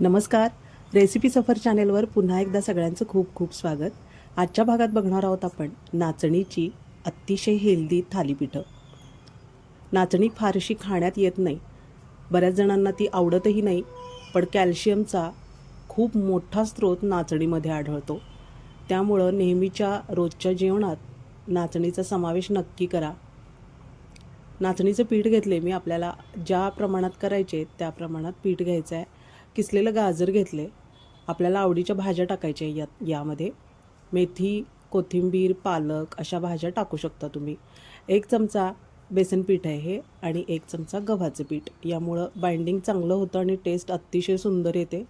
नमस्कार. रेसिपी सफर चॅनेलवर पुन्हा एकदा सगळ्यांचं खूप खूप स्वागत. आजच्या भागात बघणार आहोत आपण नाचणीची अतिशय हेल्दी थालीपीठं. नाचणी फारशी खाण्यात येत नाही. बऱ्याच जणांना ती आवडतही नाही पण कॅल्शियमचा खूप मोठा स्रोत नाचणीमध्ये आढळतो. त्यामुळं नेहमीच्या रोजच्या जेवणात नाचणीचा समावेश नक्की करा. नाचणीचं पीठ घेतले मी आपल्याला ज्या प्रमाणात करायचे त्या प्रमाणात पीठ घ्यायचं आहे किसलेलं गाजर घेतले आपल्याला आवडीच्या भाज्या टाकायच्या या यामध्ये. मेथी कोथिंबीर पालक अशा भाज्या टाकू शकता तुम्ही. एक चमचा बेसन पीठ आहे हे आणि एक चमचा गव्हाचं पीठ. यामुळं बाइंडिंग चांगलं होतं आणि टेस्ट अतिशय सुंदर येते.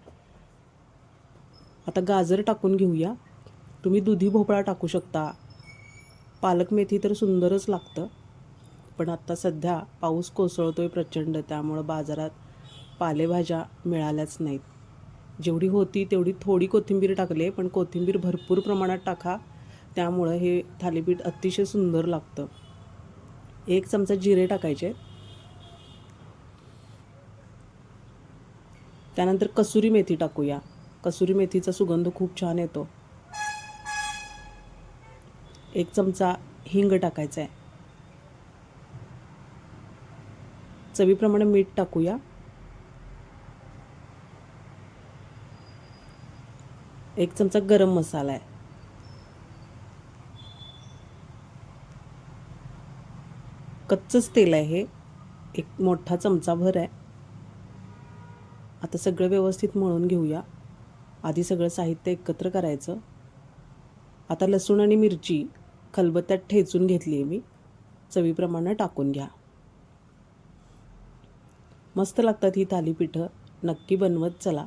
आता गाजर टाकून घेऊया. तुम्ही दुधी भोपळा टाकू शकता. पालक मेथी तर सुंदरच लागतं. पण आत्ता सध्या पाऊस कोसळतो आहे प्रचंड त्यामुळं बाजारात पालेभाज्या मिळाल्याच नाहीत. जेवढी होती तेवढी थोडी कोथिंबीर टाकले पण कोथिंबीर भरपूर प्रमाणात टाका. त्यामुळं हे थालीपीठ अतिशय सुंदर लागतं. एक चमचा जिरे टाकायचे. त्यानंतर कसुरी मेथी टाकूया. कसुरी मेथीचा सुगंध खूप छान येतो. एक चमचा हिंग टाकायचा आहे चवीप्रमाणे मीठ टाकूया. एक चमचा गरम मसाला आहे. कच्चंच तेल आहे हे. एक मोठा चमचाभर आहे. आता सगळं व्यवस्थित मळून घेऊया. आधी सगळं साहित्य एकत्र करायचं. आता लसूण आणि मिरची खलबत्त्यात ठेचून घेतली आहे मी. चवीप्रमाणे टाकून घ्या. मस्त लागतात ही थालीपीठं. नक्की बनवत चला.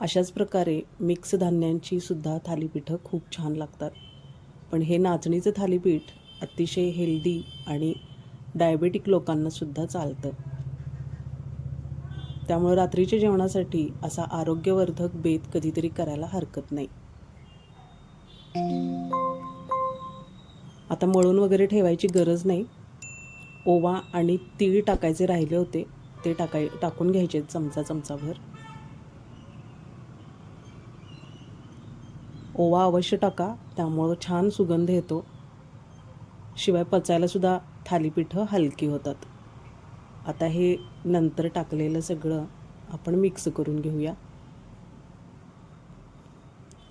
अशाच प्रकारे मिक्स धान्यांची सुद्धा थालीपीठं खूप छान लागतात. पण हे नाचणीचं थालीपीठ अतिशय हेल्दी आणि डायबेटिक लोकांनासुद्धा चालतं. त्यामुळे रात्रीच्या जेवणासाठी असा आरोग्यवर्धक बेत कधीतरी करायला हरकत नाही. आता मळून वगैरे ठेवायची गरज नाही. ओवा आणि तीळ टाकायचे राहिले होते. ते टाकाय टाकून घ्यायचे चमचा चमचाभर ओवा अवश्य टाका त्यामुळं छान सुगंध येतो. शिवाय पचायलासुद्धा थालीपीठं हलकी होतात. आता हे नंतर टाकलेलं सगळं आपण मिक्स करून घेऊया.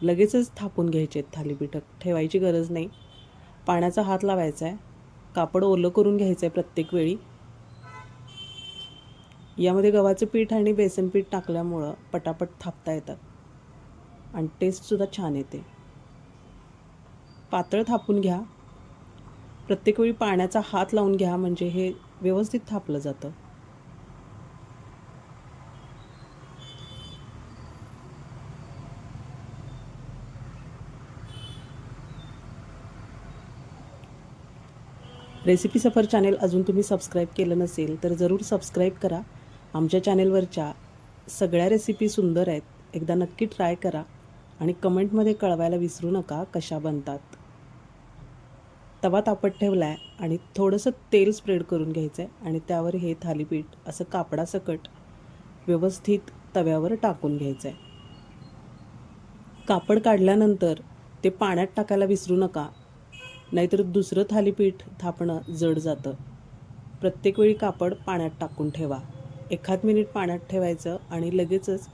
लगेचच थापून घ्यायचे आहेत थालीपीठं ठेवायची गरज नाही. पाण्याचा हात लावायचा आहे कापड ओलं करून घ्यायचं आहे प्रत्येक वेळी. यामध्ये गव्हाचं पीठ आणि बेसन पीठ टाकल्यामुळं पटापट थापता येतात. आणि टेस्टसुद्धा छान येते. पातळ थापून घ्या. प्रत्येक वेळी पाण्याचा हात लावून घ्या म्हणजे हे व्यवस्थित थापलं जातं. रेसिपी सफर चॅनेल अजून तुम्ही सबस्क्राईब केलं नसेल तर जरूर सबस्क्राईब करा. आमच्या चॅनेलवरच्या सगळ्या रेसिपी सुंदर आहेत. एकदा नक्की ट्राय करा. आणि कमेंटमध्ये कळवायला विसरू नका कशा बनतात. तवा तापत ठेवला आहे आणि थोडंसं तेल स्प्रेड करून घ्यायचं आहे आणि त्यावर हे थालीपीठ असं कापडासकट व्यवस्थित तव्यावर टाकून घ्यायचं आहे कापड काढल्यानंतर ते पाण्यात टाकायला विसरू नका नाहीतर दुसरं थालीपीठ थापणं जड जातं. प्रत्येक वेळी कापड पाण्यात टाकून ठेवा. एखाद मिनिट पाण्यात ठेवायचं आणि लगेचच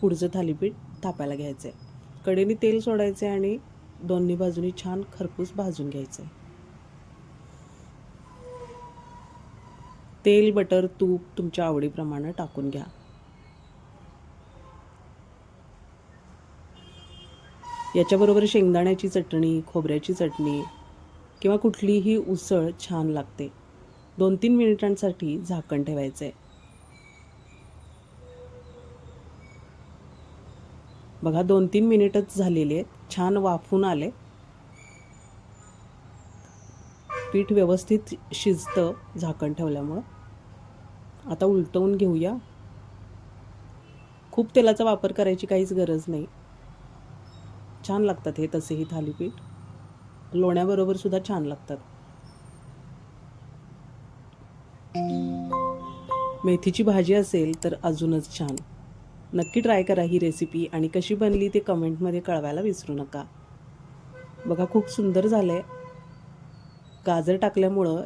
पुढचं थालीपीठ थापायला घ्यायचं आहे कडेने तेल सोडायचं आहे आणि दोन्ही बाजूनी छान खरपूस भाजून घ्यायचं आहे तेल बटर तूप तुमच्या आवडीप्रमाणे टाकून घ्या. याच्याबरोबर शेंगदाण्याची चटणी खोबऱ्याची चटणी किंवा कुठलीही उसळ छान लागते. दोन तीन मिनिटांसाठी झाकण ठेवायचं आहे बघा दोन तीन मिनिटच झालेली आहेत. छान वाफून आले. पीठ व्यवस्थित शिजतं झाकण ठेवल्यामुळं. आता उलटवून घेऊया. खूप तेलाचा वापर करायची काहीच गरज नाही. छान लागतात हे तसेही थालीपीठ. लोण्याबरोबर सुद्धा छान लागतात. मेथीची भाजी असेल तर अजूनच छान. नक्की ट्राय करा ही रेसिपी आणि कशी बनली ते कमेंटमध्ये कळवायला विसरू नका. बघा खूप सुंदर झालं आहे गाजर टाकल्यामुळं